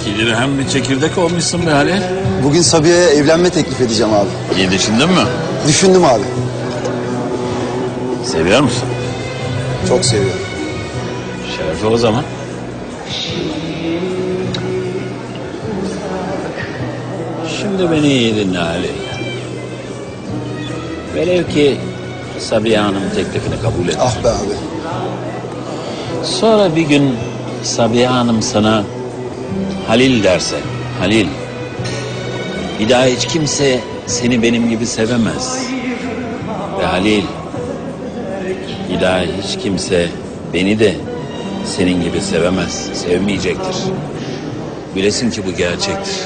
İki lira hem bir çekirdek olmuşsun be Halil. Bugün Sabiha'ya evlenme teklif edeceğim abi. İyi düşündün mü? Düşündüm abi. Seviyor musun? Çok seviyorum. Şerefli o zaman. Şimdi beni iyi dinle Ali. Velev ki Sabiha Hanım teklifini kabul etsin. Ah be abi. Sonra bir gün Sabiha Hanım sana Halil derse, Halil, bir daha hiç kimse seni benim gibi sevemez. Ve Halil, bir daha hiç kimse beni de senin gibi sevemez, sevmeyecektir. Bilesin ki bu gerçektir.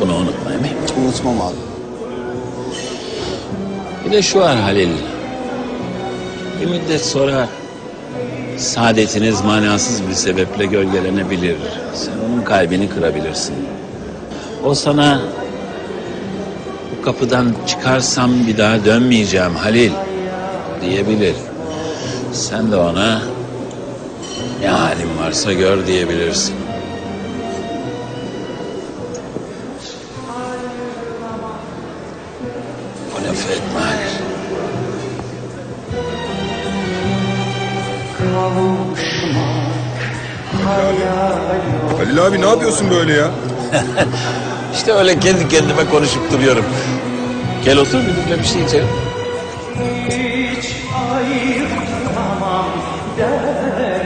Bunu unutma emin. Unutmam abi. Bir de şu var Halil. Bir müddet sonra saadetiniz manasız bir sebeple gölgelenebilir. Sen onun kalbini kırabilirsin. O sana bu kapıdan çıkarsam bir daha dönmeyeceğim Halil diyebilir. Sen de ona ne halin varsa gör diyebilirsin. O lafı etme Halil. Halil abi ne yapıyorsun böyle ya? İşte öyle kendi kendime konuşup duruyorum. Gel otur bizimle bir şey içelim. hiç ayıramam der